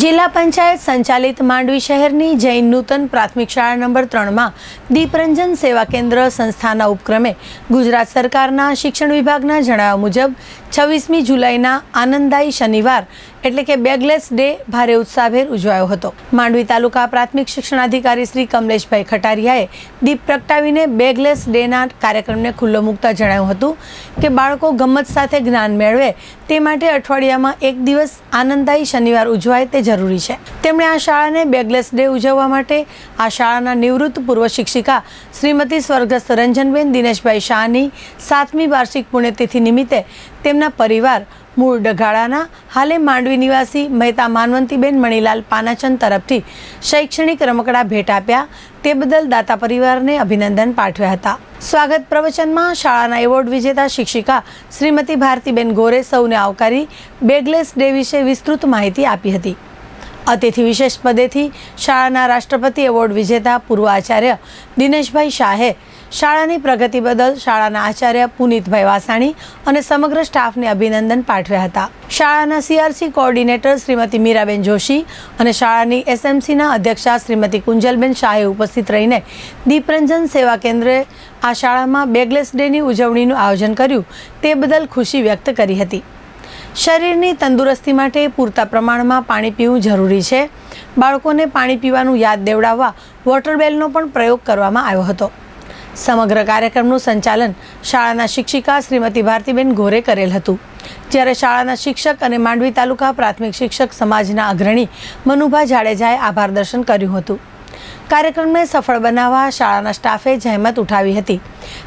જિલ્લા પંચાયત સંચાલિત માંડવી શહેરની જૈન નૂતન પ્રાથમિક શાળા નંબર ત્રણમાં દીપરંજન સેવા કેન્દ્ર સંસ્થાના ઉપક્રમે ગુજરાત સરકારના શિક્ષણ વિભાગના જણાવ્યા મુજબ છવ્વીસમી જુલાઈના આનંદદાયી શનિવાર એટલે કે બેગલેસ ડે ભારે ઉત્સાહભેર ઉજવાયો હતો. માંડવી તાલુકા પ્રાથમિક શિક્ષણાધિકારી શ્રી કમલેશભાઈ ખટારિયાએ દીપ પ્રગટાવીને બેગલેસ ડેના કાર્યક્રમને ખુલ્લો મૂકતા જણાવ્યું હતું કે બાળકો ગમત સાથે જ્ઞાન મેળવે તે માટે અઠવાડિયામાં એક દિવસ આનંદદાયી શનિવાર ઉજવાય તે જરૂરી છે. તેમણે આ શાળાને બેગલેસ ડે ઉજવવા માટે આ શાળાના નિવૃત્ત પૂર્વ શિક્ષિકા શ્રીમતી સ્વર્ગસ્થ રંજનબેન દિનેશભાઈ શાહની સાતમી વાર્ષિક પુણ્યતિથિ નિમિત્તે તેમના પરિવાર મૂળ ડઘાળાના હાલે માંડવી નિવાસી મહેતા માનવંતીબેન મણીલાલ પાનાચંદ તરફથી શૈક્ષણિક રમકડા ભેટ આપ્યા. તે બદલ દાતા પરિવારને અભિનંદન પાઠવ્યા હતા. સ્વાગત પ્રવચનમાં શાળાના એવોર્ડ વિજેતા શિક્ષિકા શ્રીમતી ભારતીબેન ગોરે સૌને આવકારી બેગલેસ ડે વિશે વિસ્તૃત માહિતી આપી હતી. અતિથિ વિશેષ પદેથી શાળાના રાષ્ટ્રપતિ એવોર્ડ વિજેતા પૂર્વ આચાર્ય દિનેશભાઈ શાહે શાળાની પ્રગતિ બદલ શાળાના આચાર્ય પુનિતભાઈ વાસાણી અને સમગ્ર સ્ટાફને અભિનંદન પાઠવ્યા હતા. શાળાના સીઆરસી કોઓર્ડિનેટર શ્રીમતી મીરાબેન જોશી અને શાળાની એસએમસીના અધ્યક્ષા શ્રીમતી કુંજલબેન શાહે ઉપસ્થિત રહીને દીપરંજન સેવા કેન્દ્રે આ શાળામાં બેગલેસ ડેની ઉજવણીનું આયોજન કર્યું તે બદલ ખુશી વ્યક્ત કરી હતી. શરીરની તંદુરસ્તી માટે પૂરતા પ્રમાણમાં પાણી પીવું જરૂરી છે. બાળકોને પાણી પીવાનું યાદ દેવડાવવા વોટરબેલનો પણ પ્રયોગ કરવામાં આવ્યો હતો. સમગ્ર કાર્યક્રમનું સંચાલન શાળાના શિક્ષિકા શ્રીમતી ભારતીબેન ગોરે કરેલ હતું. જ્યારે શાળાના શિક્ષક અને માંડવી તાલુકા પ્રાથમિક શિક્ષક સમાજના અગ્રણી મનુભા જાડેજાએ આભાર દર્શન કર્યું હતું. કાર્યક્રમને સફળ બનાવવા શાળાના સ્ટાફે જહેમત ઉઠાવી હતી.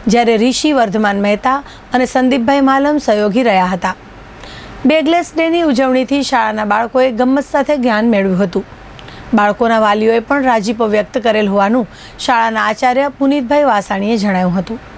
જ્યારે ઋષિ વર્ધમાન મહેતા અને સંદીપભાઈ માલમ સહયોગી રહ્યા હતા. બેગલેસ ડેની ઉજવણીથી શાળાના બાળકોએ ગમ્મત સાથે જ્ઞાન મેળવ્યું હતું. બાળકોના વાલીઓએ પણ રાજીપો વ્યક્ત કરેલ હોવાનું શાળાના આચાર્ય પુનિતભાઈ વાસાણીએ જણાવ્યું હતું.